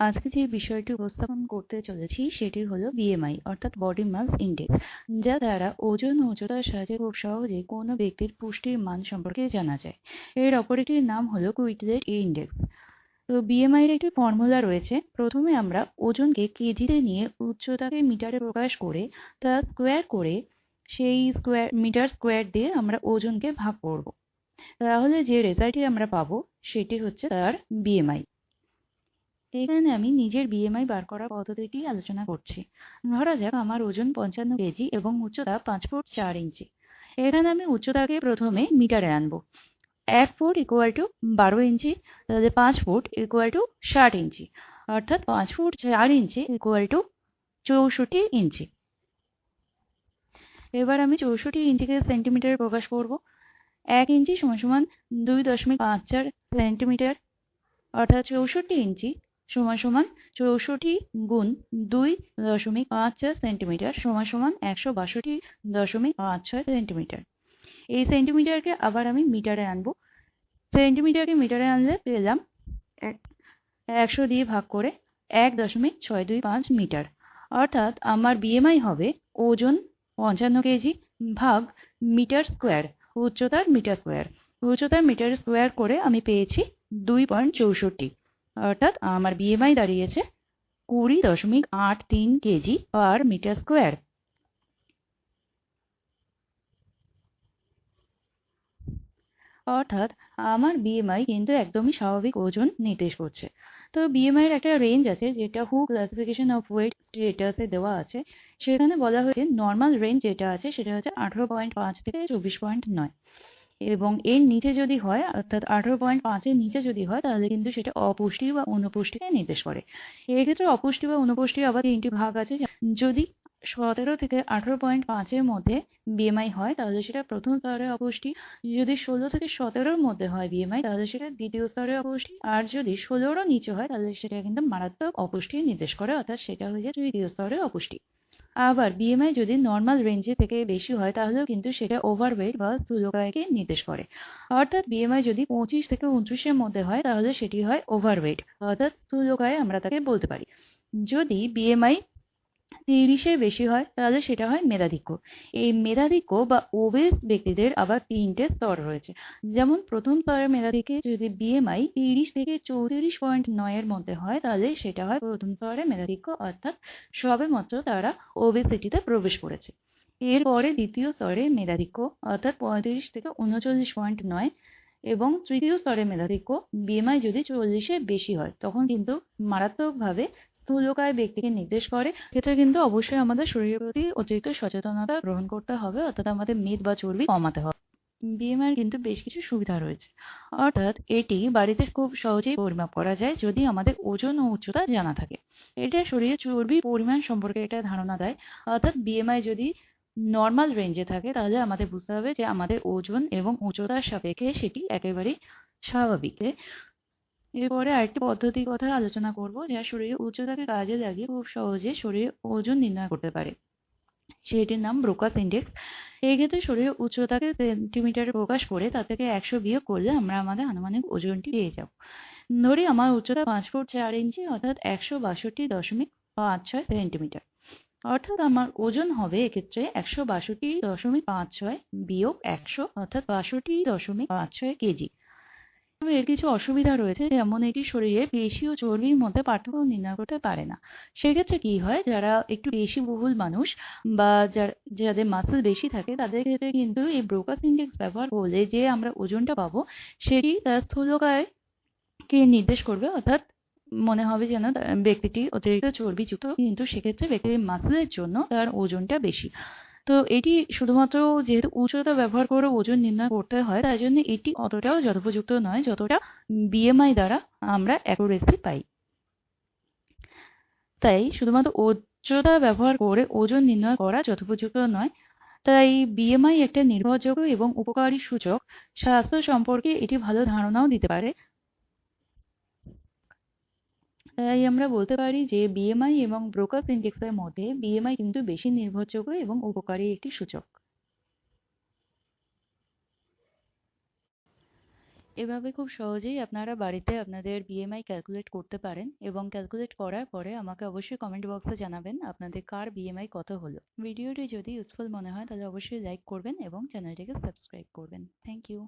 আজকে যে বিষয়টি উপস্থাপন করতে চলেছি সেটি হলো বিএমআই অর্থাৎ বডি মাস ইন্ডেক্স যা দ্বারা ওজন উচ্চতার সাহায্যে খুব সহজে কোনো ব্যক্তির পুষ্টির মান সম্পর্কে জানা যায়। এর অপর নাম হলো কুইটলেট ইন্ডেক্স তো বিএমআই এর একটি ফর্মুলা রয়েছে। প্রথমে আমরা ওজনকে কেজিতে নিয়ে উচ্চতাকে মিটারে প্রকাশ করে, তা স্কোয়ার করে সেই স্কোয়ার মিটার স্কোয়ার দিয়ে আমরা ওজনকে ভাগ করব। তাহলে যে রেজাল্টটি আমরা পাবো, সেটি হচ্ছে তার বিএমআই এখানে আমি নিজের বিএমআই বার করার পদ্ধতিটি আলোচনা করছি। ধরা যাক আমার ওজন পঞ্চান্ন কেজি এবং উচ্চতা পাঁচ ফুট চার ইঞ্চি। এখানে আমি উচ্চতাকে প্রথমে মিটারে আনব। এক ফুট ইকুয়াল টু বারো ইঞ্চি, তাহলে পাঁচ ফুট ইকুয়াল টু ষাট ইঞ্চি, অর্থাৎ পাঁচ ফুট চার ইঞ্চি ইকুয়াল টু চৌষট্টি ইঞ্চি। এবার আমি চৌষট্টি ইঞ্চিকে সেন্টিমিটারে প্রকাশ করব। এক ইঞ্চি সমান সমান দুই দশমিক পাঁচ চার সেন্টিমিটার, অর্থাৎ চৌষট্টি ইঞ্চি সমান সমান চৌষট্টি গুণ দুই দশমিক পাঁচ ছয় সেন্টিমিটার সমান সমান একশো বাষট্টি দশমিক পাঁচ ছয় সেন্টিমিটার। এই সেন্টিমিটারকে আবার আমি মিটারে আনব। সেন্টিমিটারকে মিটারে আনলে পেলাম একশো দিয়ে ভাগ করে এক দশমিক ছয় দুই পাঁচ মিটার। অর্থাৎ আমার বিএমআই হবে ওজন পঞ্চান্ন কেজি ভাগ মিটার স্কোয়ার, উচ্চতার মিটার স্কোয়ার। উচ্চতার মিটার স্কোয়ার করে আমি পেয়েছি দুই পয়েন্ট চৌষট্টি। অর্থাৎ আমার বিএমআই দাঁড়িয়েছে কুড়ি দশমিক আট তিন কেজি পার মিটার স্কোয়ার অর্থাৎ আমার বিএমআই কিন্তু একদমই স্বাভাবিক ওজন নির্দেশ করছে। তো বিএমআই এর একটা রেঞ্জ আছে যেটা হু ক্লাসিফিকেশন অফ ওয়েট স্টেটাসে দেওয়া আছে। সেখানে বলা হয়েছে নর্মাল রেঞ্জ যেটা আছে সেটা হচ্ছে আঠেরো পয়েন্ট পাঁচ থেকে চব্বিশ পয়েন্ট নয়। এবং এর নিচে যদি হয়, অর্থাৎ আঠারো পয়েন্ট পাঁচের নিচে যদি হয়, তাহলে কিন্তু সেটা অপুষ্টি বা অনুপুষ্টিকে নির্দেশ করে। এক্ষেত্রে অপুষ্টি বা অনুপুষ্টি আবার তিনটি ভাগ আছে। যদি সতেরো থেকে আঠেরো পয়েন্ট পাঁচের মধ্যে বিএমআই হয়, তাহলে সেটা প্রথম স্তরের অপুষ্টি। যদি ষোলো থেকে সতেরোর মধ্যে হয় বিএমআই তাহলে সেটা দ্বিতীয় স্তরের অপুষ্টি। আর যদি ষোলোরও নিচে হয়, তাহলে সেটা কিন্তু মারাত্মক অপুষ্টি নির্দেশ করে, অর্থাৎ সেটা হয়ে যায় তৃতীয় স্তরের অপুষ্টি। আবার বিএমআই যদি নর্মাল রেঞ্জে থেকে বেশি হয়, তাহলেও কিন্তু সেটা ওভারওয়েট বা স্থূলকায়কে নির্দেশ করে। অর্থাৎ বিএমআই যদি পঁচিশ থেকে উনত্রিশের মধ্যে হয়, তাহলে সেটি হয় ওভারওয়েট অর্থাৎ স্থূলকায় আমরা তাকে বলতে পারি। যদি বিএমআই তিরিশের বেশি হয়, তাহলে সেটা হয় মেধাধিক্য। এই মেধাধিক্য বা ওবেস ব্যক্তিদের আবার তিনটে স্তর রয়েছে। যেমন প্রথম স্তরের মেধাধিক্যে যদি বিএমআই তিরিশ থেকে চৌত্রিশ পয়েন্ট নয়ের মধ্যে হয়, তাহলে সেটা হয় প্রথম স্তরের মেধাধিক্য, অর্থাৎ সবে মাত্র তারা ওবেসিটিতে প্রবেশ করেছে। এরপরে দ্বিতীয় স্তরে মেধাধিক্য, অর্থাৎ পঁয়ত্রিশ থেকে উনচল্লিশ পয়েন্ট নয়, এবং তৃতীয় স্তরের মেধাধিক্য বিএমআই যদি চল্লিশের বেশি হয়, তখন কিন্তু মারাত্মকভাবে স্থূলকায় ব্যক্তিকে নির্দেশ করে ক্ষেত্রে কিন্তু অবশ্যই আমাদের শরীরের প্রতি অতিরিক্ত সচেতনতা গ্রহণ করতে হবে, অর্থাৎ আমাদের মেদ বা চর্বি কমাতে হবে। বিএমআই কিন্তু বেশ কিছু সুবিধা রয়েছে। অর্থাৎ এটি বাড়িতে খুব সহজেই পরিমাপ করা যায় যদি আমাদের ওজন ও উচ্চতা জানা থাকে। এটা শরীরে চর্বি পরিমাণ সম্পর্কে এটা ধারণা দেয়। অর্থাৎ বিএমআই যদি নর্মাল রেঞ্জে থাকে, তাহলে আমাদের বুঝতে হবে যে আমাদের ওজন এবং উচ্চতার সাপেক্ষে সেটি একেবারেই স্বাভাবিক। এরপরে আরেকটি পদ্ধতির কথা আলোচনা করব, যা শরীরের উচ্চতাকে কাজে লাগিয়ে খুব সহজে শরীরের ওজন নির্ণয় করতে পারে। সেটির নাম ব্রোকাস ইন্ডেক্স। এই ক্ষেত্রে শরীরের উচ্চতাকে সেন্টিমিটারে প্রকাশ করে তা থেকে একশো বিয়োগ করলে আমরা আমাদের আনুমানিক ওজনটি পেয়ে যাব। ধরি আমার উচ্চতা পাঁচ ফুট চার ইঞ্চি, অর্থাৎ একশো বাষট্টি দশমিক পাঁচ ছয় সেন্টিমিটার। অর্থাৎ আমার ওজন হবে এক্ষেত্রে একশো বাষট্টি দশমিক পাঁচ ছয় বিয়োগ একশো, অর্থাৎ বাষট্টি দশমিক পাঁচ ছয় কেজি। এর কিছু অসুবিধা রয়েছে, যেমন এটি শরীরে পেশি ও চর্বির মধ্যে পার্থক্য নির্ণয় করতে পারে না। সেক্ষেত্রে কি হয়, যারা একটু বেশি বহুল মানুষ বা যাদের মাসেল বেশি থাকে, তাদের ক্ষেত্রে কিন্তু এই ব্রোকাস ইন্ডেক্স ব্যবহার করলে যে আমরা ওজনটা পাবো, সেটি তার স্থূলকায় কে নির্দেশ করবে, অর্থাৎ মনে হবে যেন ব্যক্তিটি অতিরিক্ত চর্বিযুক্ত, কিন্তু সেক্ষেত্রে ব্যক্তির মাসেলের জন্য তার ওজনটা বেশি। তো এটি শুধুমাত্র যেহেতু উচ্চতা ব্যবহার করে ওজন নির্ণয় করতে হয়, তাই জন্য এটি অতটাও যথোপযুক্ত নয় যতটা বিএমআই দ্বারা আমরা অ্যাকুরেসি পাই। তাই শুধুমাত্র উচ্চতা ব্যবহার করে ওজন নির্ণয় করা যথোপযুক্ত নয়, তাই বিএমআই একটা নির্ভরযোগ্য এবং উপকারী সূচক। স্বাস্থ্য সম্পর্কে এটি ভালো ধারণাও দিতে পারে। তাই আমরা বলতে পারি যে বিএমআই এবং ব্রোকাস ইন্ডেক্সের মধ্যে বিএমআই কিন্তু বেশি নির্ভরযোগ্য এবং উপকারী একটি সূচক। এভাবে খুব সহজেই আপনারা বাড়িতে আপনাদের বিএমআই ক্যালকুলেট করতে পারেন এবং ক্যালকুলেট করার পরে আমাকে অবশ্যই কমেন্ট বক্সে জানাবেন আপনাদের কার বিএমআই কত হলো। ভিডিওটি যদি ইউজফুল মনে হয় তাহলে অবশ্যই লাইক করবেন এবং চ্যানেলটিকে সাবস্ক্রাইব করবেন। Thank you